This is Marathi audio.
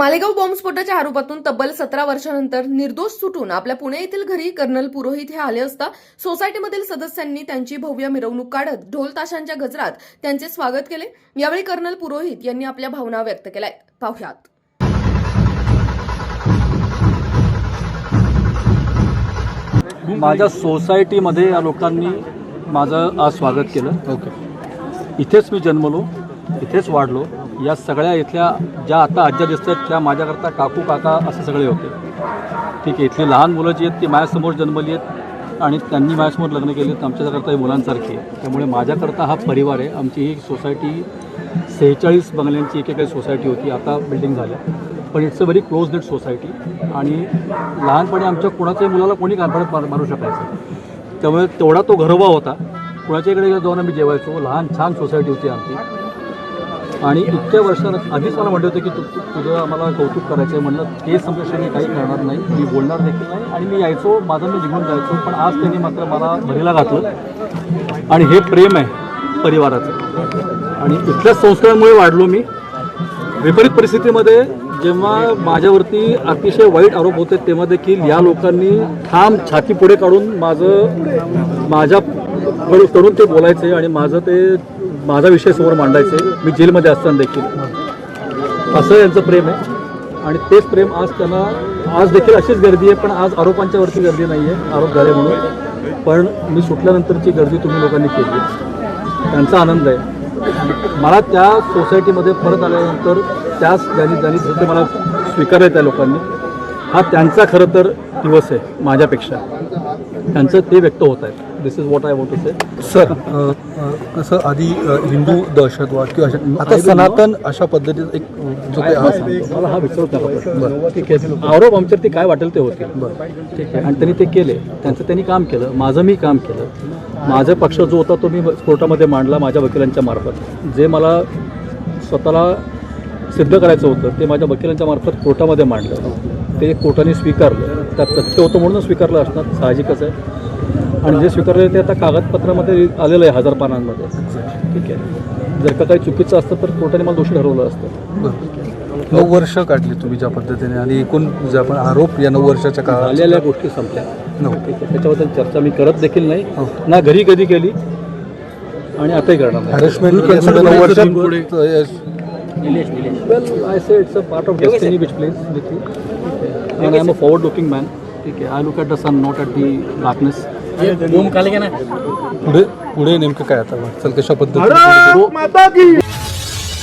मालेगाव बॉम्बस्फोटाच्या आरोपातून तब्बल सतरा वर्षानंतर निर्दोष सुटून आपल्या पुणे येथील घरी कर्नल पुरोहित हे आले असता सोसायटीमधील सदस्यांनी त्यांची भव्य मिरवणूक काढत ढोल ताशांच्या गजरात त्यांचे स्वागत केले. यावेळी कर्नल पुरोहित यांनी आपल्या भावना व्यक्त केल्या. पाहुयात. माझ्या सोसायटीमध्ये या लोकांनी माझं आज स्वागत केलं. ओके. इथेच मी जन्मलो इथेच वाढलो. या सगळ्या इथल्या ज्या आता आज्या दिसतात त्या माझ्याकरता काकू काका असे सगळे होते. ठीक आहे इथली लहान मुलं जी आहेत ती माझ्यासमोर जन्मली आहेत आणि त्यांनी माझ्यासमोर लग्न केले तर आमच्याकरता ही मुलांसारखी आहे त्यामुळे माझ्याकरता हा परिवार आहे. आमची ही सोसायटी सेहेचाळीस बंगल्यांची एकेकाळी सोसायटी होती. आता बिल्डिंग झाल्या. पण it's a very close knit society आणि लहानपणी आमच्या कुणाच्याही मुलाला कोणी कानफडत मार मारू शकायचं त्यामुळे तेवढा तो घरोबा होता. कुणाच्या इकडे जाऊन आम्ही जेवायचो. लहान छान सोसायटी होती आमची. आणि इतक्या वर्षानं आधीच मला म्हटलं होतं की तू तुझं आम्हाला कौतुक करायचं आहे म्हणलं ते संप्रेषण मी काही करणार नाही मी बोलणार देखील नाही आणि मी यायचो माझं मी जिंकून जायचो पण आज त्यांनी मात्र मला भरीला घातलं. आणि हे प्रेम आहे परिवाराचं. आणि इथल्याच संस्कारांमुळे वाढलो मी. विपरीत परिस्थितीमध्ये जेव्हा माझ्यावरती अतिशय वाईट आरोप होते तेव्हा देखील या लोकांनी ठाम छाती पुढे काढून माझं माझ्या कडून ते बोलायचे आणि माझं ते माझा विषय समोर मांडायचे मी जेलमध्ये असताना देखील. असं यांचं प्रेम आहे. आणि तेच प्रेम आज त्यांना आज देखील अशीच गर्दी आहे पण आज आरोपांच्या वरती गर्दी नाही आहे. आरोप झाले म्हणून. पण मी सुटल्यानंतरची गर्दी तुम्ही लोकांनी केली त्यांचा आनंद आहे. मला त्या सोसायटीमध्ये परत आल्यानंतर त्याच ज्यांनी ज्यांनी जसं मला स्वीकारलं त्या लोकांनी हा त्यांचा खरं तर दिवस आहे माझ्यापेक्षा. त्यांचं ते व्यक्त होत आहेत this is what I want to say sir कसं आधी हिंदू दहशतवाद किंवा आता सनातन अशा पद्धतीचा एक जो काही हा मला हा विचारू आहे आरोप आमच्यावरती काय वाटेल ते होते ठीक आहे. आणि त्यांनी ते केले. त्यांचं त्यांनी काम केलं. माझं मी काम केलं. माझा पक्ष जो होता तो मी कोर्टामध्ये मांडला माझ्या वकिलांच्या मार्फत. जे मला स्वतःला सिद्ध करायचं होतं ते माझ्या वकिलांच्या मार्फत कोर्टामध्ये मांडलं. ते कोर्टाने स्वीकारलं. त्यात तथ्य होतं म्हणून स्वीकारलं असणार. साहजिकच आहे. आणि जे स्वीकारलं ते आता कागदपत्रामध्ये आलेलं आहे हजार पानांमध्ये. ठीक आहे. जर का काही चुकीचं असतं तर कोर्टाने मला दोषी ठरवलं असतं. नऊ वर्ष काढली तुम्ही ज्या पद्धतीने आणि एकूण जे आपण आरोप या नऊ वर्षाच्या काळात झालेल्या गोष्टी संपल्या. नऊ. ठीक आहे. त्याच्याबद्दल चर्चा मी करत देखील नाही. हो. ना घरी कधी केली आणि आताही करणार and I am a forward looking man. ठीक आहे I look at the sun not at the darkness पुढे पुढे नेमकं काय आता? वाटचाल कशा पद्धतीने